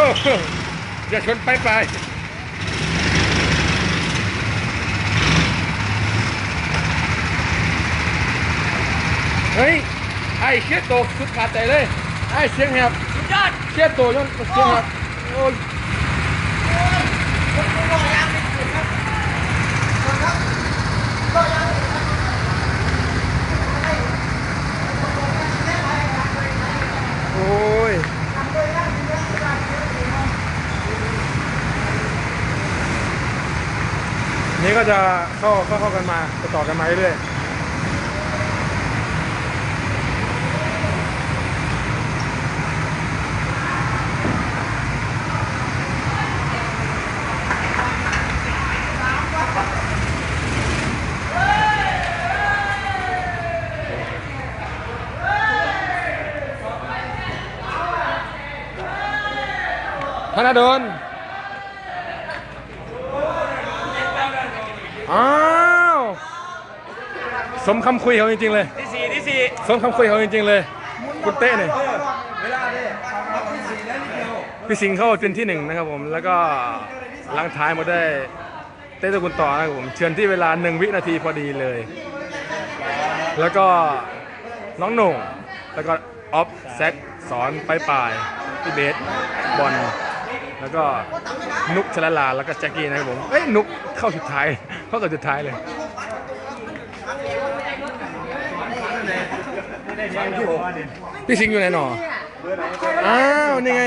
ออย่าชนไปไปเฮ้ย ไอ้เชี่ยโตสุดขาดใจเลย ไอ้เสียงแหบสุดยอดเชี่ยโตจนเสียงแหบโอ้ยโอ้ย นี่ ก็จะเข้าเข้าเข้ากันมาจะต่อกันมาเรื่อยๆธนาดน อ้าวสมคำคุยเขาจริงๆเลย ที่สี่ที่สี่สมคำคุยเขาจริงๆเลย คุณเต้เนี่ยพี่สิงห์เข้าเป็นที่หนึ่งนะครับผม แล้วก็หลังท้ายมาได้เต้ตะกุลต่อนะครับผมเชิญที่เวลาหนึ่งวินาทีพอดีเลย แล้วก็น้องโหน่งแล้วก็ออฟแซกสอนไปปลายๆพี่เบสบอล แล้วก็นุกชลลาแล้วก็แจ็คกี้นะครับผมเอ้ยนุกเข้าสุดท้ายเข้ากับสุดท้ายเลยพี่สิงห์อยู่ไหนหนออ้าวนี่ไง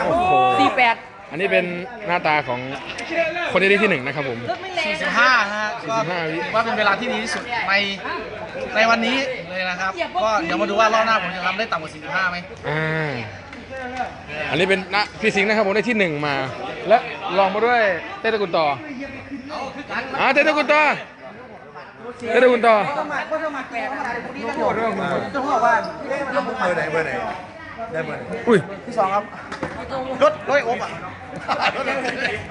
โอ้โห สี่แปด อันนี้เป็นหน้าตาของคนที่ได้ที่หนึ่งนะครับผม 45 นะฮะก็45วิว่าเป็นเวลาที่ดีที่สุดในในวันนี้เลยนะครับ ก็เดี๋ยวมาดูว่ารอบหน้าผมจะทำได้ต่ำกว่า 45ไหมอ่าอันนี้เป็นนะพี่สิงห์นะครับผมได้ที่หนึ่งมา และลองมาด้วยเต้ตะกุลต่ออ่าเต้ตะกุลต่อเต้ตะกุลต่อต้องบอกว่าเบอร์ไหนเบอร์ไหนได้เบอร์ไหนอุ้ยที่สองครับ รถร้อยอบอะ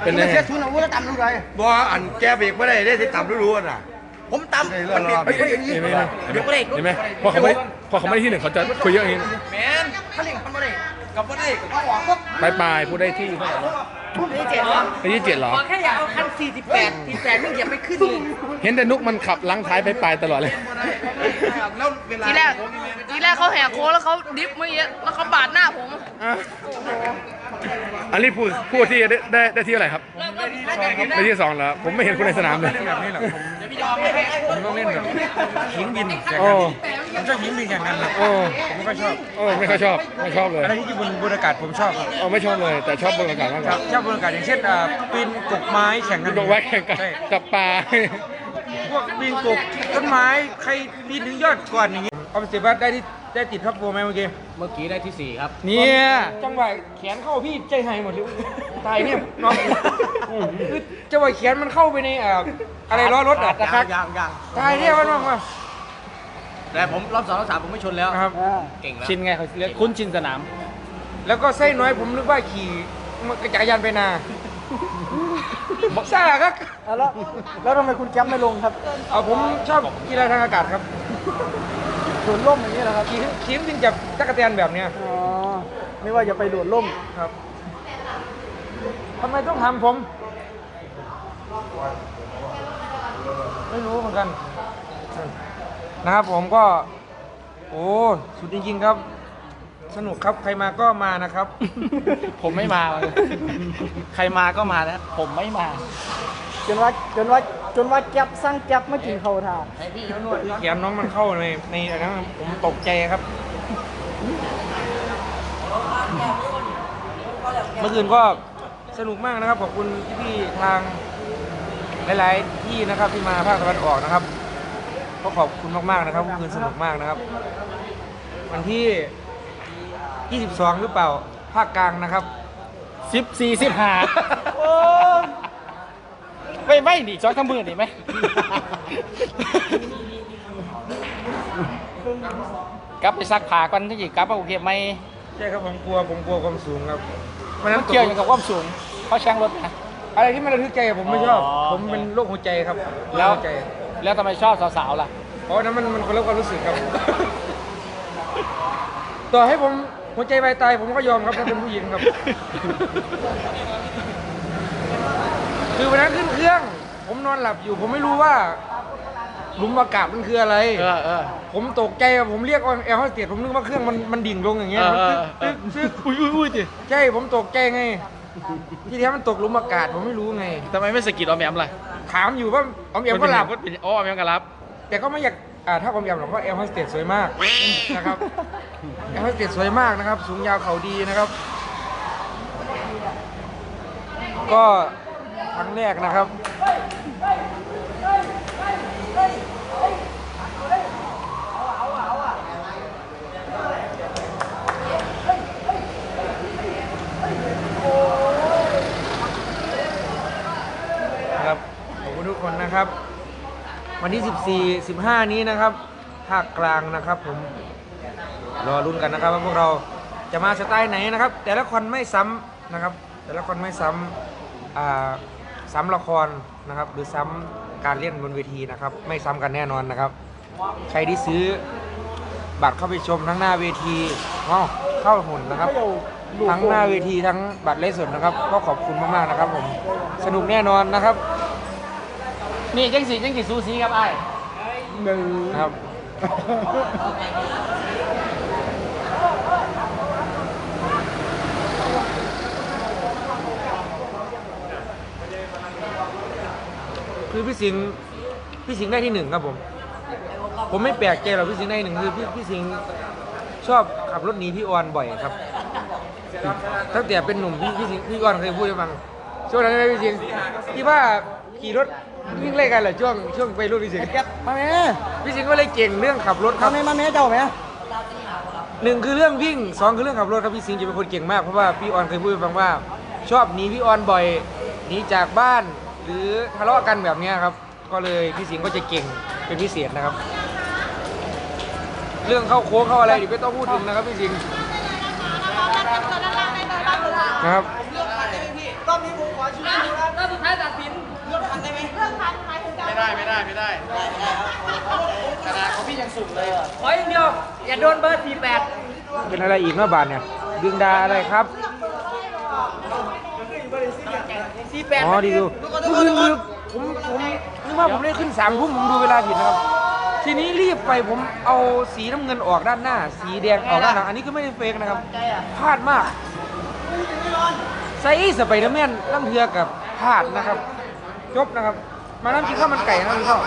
เป็นไงเทียบทุนเอาวุ้นต่ำดูไรบ่อันแกเบรกไม่ได้ได้ที่ต่ำรู้ๆน่ะ ผมต่ำมันเบรกเฮ้ยเฮ้ยเห็นไหมเห็นไหมเห็นไหมพอเขาไม่พอเขาไม่ได้ที่หนึ่งเขาจะคุยเยอะอย่างนี้ แมนเขาเรียกมันไม่ได้ กับไม่ได้กับเขาหวังปุ๊บปลายปลายๆผู้ได้ที่เท่าไหร่นะที่เจ็ดเหรอได้ที่เจ็ดเหรอ ขอแค่อย่าเอาคันสี่สิบแปดสี่แปดไม่เหยียบไม่ขึ้นอีกเห็นแต่นุกมันขับล้างท้ายไปปลายๆตลอดเลย แล้วเวลาทีแรกทีแรกเขาแหกโค้งแล้วเขาดิฟเมื่อกี้แล้วเขาปาดหน้าผมอะอันนี้ผู้ผู้ที่ได้ได้ได้ที่อะไรครับได้ที่สองแล้วผมไม่เห็นคุณในสนามเลย แบบนี้ห รอผมต้องเล่นแบบหิงบินโอ้ผมชอบยิงบินแข่งกันครับโอ้ผมไม่ค่อยชอบโอ้ไม่ค่อยชอบไม่ชอบเลยอะไรที่อยู่บนบนอากาศผมชอบครับโอ้ไม่ชอบเลย แต่ชอบบนอากาศมากกครัว่าบชอบบนอากาศอย่างเช่นอ่าปีนกกไม้แข่งกันดอกไว้แข่งกับใช่กับปลา พวกปีนกกต้นไม้ใครปีนถึงยอดก่อนอย่างงี้เอาไปสิว่าได้ที่ ได้ติดท็อปโฟร์ไหมเมื่อกี้ เมื่อกี้ได้ที่สี่ครับ เนี่ยจังหวะแขนเข้าพี่ใจหายหมดเลยตายเนี่ยน้องคือจังหวะแขนมันเข้าไปในอ่าอะไรล้อรถอะยังยังยังตายเนี่ยมันมากมาแต่ผมรอบสองรอบสามผมไม่ชนแล้วครับ เก่งแล้วชินไงเขาเรียกคุ้นชินสนาม แล้วก็ไส้น้อยผมนึกว่าขี่จักรยานไปนาบอกซ่าครับแล้วแล้วทำไมคุณแก๊ปไม่ลงครับ เอาผมชอบกีฬาทางอากาศครับ โดดร่มอย่างนี้เหรอครับขี่ขี่จริงจับตั๊กแตนแบบเนี้ยอ๋อไม่ว่าจะไปโดดร่มครับทำไมต้องทำผม ไม่รู้เหมือนกัน นะครับผมก็ โอ้สุดจริงๆครับ สนุกครับใครมาก็มานะครับ ผมไม่มาเลยใครมาก็มานะ ผมไม่มา จนว่าจนว่าจนว่าแก๊ปสร้างแก๊ปมากินเขาทานแขนน้องมันเข้าในในอันนั้นผมตกใจครับ เมื่อคืนก็สนุกมากนะครับ ขอบคุณพี่ๆทางหลายๆที่นะครับที่มาภาคตะวันออกนะครับก็ขอบคุณมากๆนะครับเมื่อคืนสนุกมากนะครับ วันที่ 22 หรือเปล่าภาคกลางนะครับ สิบสี่สิบห้า ไม่ไม่ดิจอยทำมือดิไหมกลับไปซักผ้าก่อนที่จะกลับมาโอเคไหมใช่ครับผมกลัวผมกลัวความสูงครับวันนั้นตเกี่ยวอยู่กับความสูงเขาช่างรถนะอะไรที่มันระทึกใจผมไม่ชอบอ๋อผมเป็นโรคหัวใจครับแล้วโรคหัวใจแล้วทำไมชอบสาวๆล่ะเพราะนั้นมันมันคนละความรู้สึกครับ ต่อให้ผมหัวใจวายตายผมก็ยอมครับถ้าเป็นผู้หญิงครับ คือวันนั้นขึ้นเครื่อง ผมนอนหลับอยู่ ผมไม่รู้ว่าหลุมอากาศมันคืออะไร เออเออ ผมตกใจอะผมเรียกแอร์โฮสเตสผมนึกว่าเครื่องมันมันดิ่งลงอย่างเงี้ยเออมันเอตึ๊อกเอตึ๊อกตึ๊กอุ้ยอุ้ยอุ้ยจิใช่ผมตกใจไง ที่แท้มันตกหลุมอากาศผมไม่รู้ไง ทำไมไม่สะกิดออมแอมล่ะถามอยู่ว่าออมแอมก็หลับ มันเป็นอ๋อออมแอมก็รับ แต่ก็ไม่อยากอ่าถ้าออมแอมหรอกเพราะแอร์โฮสเตสสวยมากนะครับแอร์โฮสเตสสวยมากนะครับ สูงยาวเขาดีนะครับ ก็ ครั้งแรกนะครับครับขอบคุณทุกคนนะครับ วันที่ 14 15 นี้นะครับภาคกลางนะครับผมรอรุ้นกันนะครับว่าพวกเราจะมาสไตล์ไหนนะครับ แต่ละคนไม่ซ้ำนะครับ แต่ละคนไม่ซ้ำอ่า ซ้ำละครนะครับ หรือซ้ำการเล่นบนเวทีนะครับ ไม่ซ้ำกันแน่นอนนะครับ ใครที่ซื้อบัตรเข้าไปชมทั้งหน้าเวทีอ๋อเข้าหุ่นนะครับ ทั้งหน้าเวทีทั้งบัตรเลสสดนะครับ ก็ขอบคุณมากๆนะครับผมสนุกแน่นอนนะครับนี่จังสีจังสีซูซีครับไอ้ายนะครับ คือพี่สิงห์พี่สิงห์ได้ที่หนึ่งครับผม ผมไม่แปลกใจหรอกพี่สิงห์ได้ที่หนึ่งคือพี่พี่สิงห์ชอบขับรถหนีพี่ออนบ่อยครับตั้งแต่เป็นหนุ่มพี่พี่สิงห์พี่ออนเคยพูดให้ฟังช่วงนั้นนะพี่สิงห์ที่ว่าขี่รถวิ่งเล่นกันเหรอช่วงช่วงไปรุ่นพี่สิงห์แก๊ปมาแม่พี่สิงห์ก็เลยเก่งเรื่องขับรถคมารับแม่มาแม่เจ้าแม่หนึ่งคือเรื่องวิ่งสองคือเรื่องขับรถครับพี่สิงห์จะเป็นคนเก่งมากเพราะว่าพี่ออนเคยพูดให้ฟังว่า ชอบหนีพี่ออนบ่อยหนีจากบ้าน หรือทะเลาะกันแบบเนี้ยครับ ก็เลยพี่สิงห์ก็จะเก่งเป็นพิเศษนะครับ เรื่องเข้าโค้งเข้าอะไรเดี๋ยวไม่ต้องพูดถึงนะครับพี่สิงห์นะครับไม่ได้ไม่ได้ไม่ได้ขนาดของพี่ยังสุ่มเลยขออย่างเดียวอย่าโดนเบอร์สี่แปดเป็นอะไรอีกเมื่อบาทเนี่ยดึงดาอะไรครับสี่แปดอ๋อดีดู คือคือผมผมนึกว่าผมได้ขึ้นสามทุ่มผมดูเวลาผิดนะครับ ทีนี้รีบไปผมเอาสีน้ำเงินออกด้านหน้า สีแดงออกด้านหลังอันนี้ก็ไม่ได้เฟกนะครับพลาดมากไซส์สไปเดอร์แมนล่ำเทือกับพลาดนะครับ จบนะครับ มาน้ำกินข้าวมันไก่นะพี่เข้า